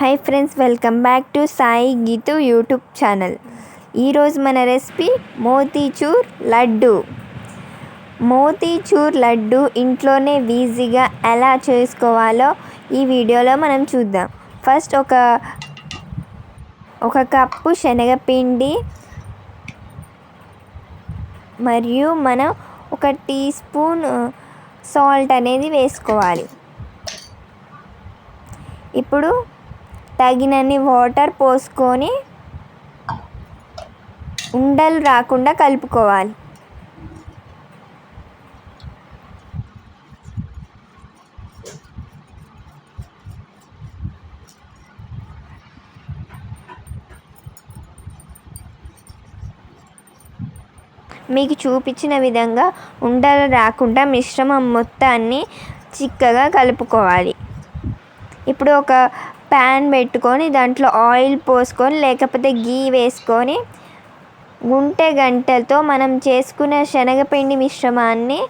Hi friends welcome back to Sai Geetu YouTube channel ఈరోజు మన recipe motichoor laddu. Motichoor laddu ఇంట్లోనే ఈజీగా ఎలా చేసుకోవాలో ఈ వీడియోలో మనం చూద్దాం. ఫస్ట్ ఒక ఒక కప్పు శనగపిండి మరియు మనం ఒక టీ స్పూన్ సాల్ట్ అనేది వేసుకోవాలి. ఇప్పుడు తగినన్ని వాటర్ పోసుకొని ఉండలు రాకుండా కలుపుకోవాలి. మీకు చూపించిన విధంగా ఉండలు రాకుండా మిశ్రమం మొత్తాన్ని చిక్కగా కలుపుకోవాలి. ఇప్పుడు ఒక ప్యాన్ పెట్టుకొని దాంట్లో ఆయిల్ పోసుకొని లేకపోతే గీ వేసుకొని గుంటె గంటలతో మనం చేసుకున్న శనగపిండి మిశ్రమాన్ని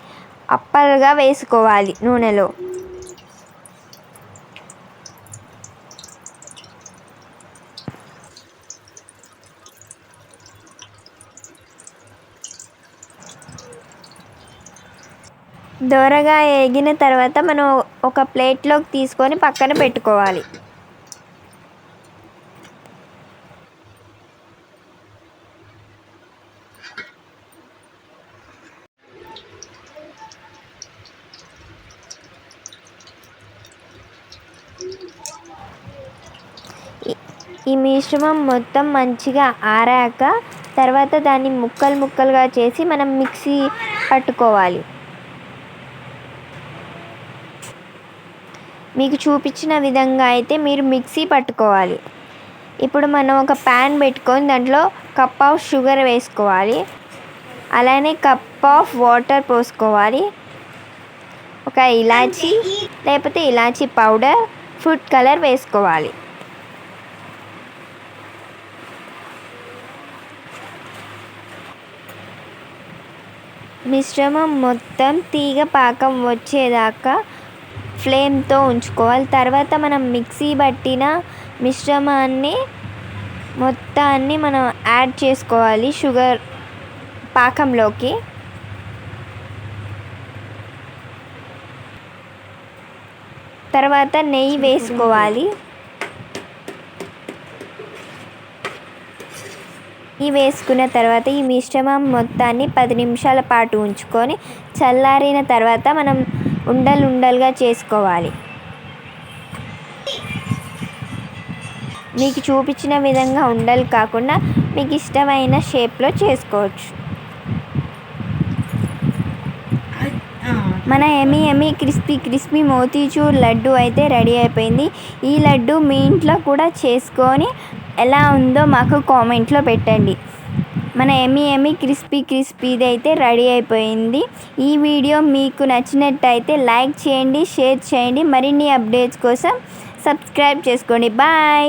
అప్పలుగా వేసుకోవాలి నూనెలో. దోరగా ఎగిన తర్వాత మనం ఒక ప్లేట్లోకి తీసుకొని పక్కన పెట్టుకోవాలి. ఈ మిశ్రమం మొత్తం మంచిగా ఆరాక తర్వాత దాన్ని ముక్కలు ముక్కలుగా చేసి మనం మిక్సీ పట్టుకోవాలి. మీకు చూపించిన విధంగా అయితే మీరు మిక్సీ పట్టుకోవాలి. ఇప్పుడు మనం ఒక ప్యాన్ పెట్టుకొని దాంట్లో కప్ ఆఫ్ షుగర్ వేసుకోవాలి. అలానే కప్ ఆఫ్ వాటర్ పోసుకోవాలి. ఒక ఇలాచీ లేకపోతే ఇలాచీ పౌడర్ ఫుడ్ కలర్ వేసుకోవాలి. మిశ్రమం మొత్తం తీగ పాకం వచ్చేదాకా ఫ్లేమ్తో ఉంచుకోవాలి. తర్వాత మనం మిక్సీ పట్టిన మిశ్రమాన్ని మొత్తాన్ని మనం యాడ్ చేసుకోవాలి షుగర్ పాకంలోకి. తర్వాత నెయ్యి వేసుకోవాలి. ఈ వేసుకున్న తర్వాత ఈ మిశ్రమం మొత్తాన్ని పది నిమిషాల పాటు ఉంచుకొని చల్లారిన తర్వాత మనం ఉండలు ఉండలుగా చేసుకోవాలి. మీకు చూపించిన విధంగా ఉండలు కాకుండా మీకు ఇష్టమైన షేప్లో చేసుకోవచ్చు. మన ఎమీ ఎమీ క్రిస్పీ క్రిస్పీ మోతీచూర్ లడ్డు అయితే రెడీ అయిపోయింది. ఈ లడ్డు మీ ఇంట్లో కూడా చేసుకొని ఎలా ఉందో మాకు కామెంట్లో పెట్టండి. మన ఎమి ఎమి క్రిస్పీ క్రిస్పీది అయితే రెడీ అయిపోయింది. ఈ వీడియో మీకు నచ్చినట్టయితే లైక్ చేయండి షేర్ చేయండి. మరిన్ని అప్డేట్స్ కోసం సబ్స్క్రైబ్ చేసుకోండి. బాయ్!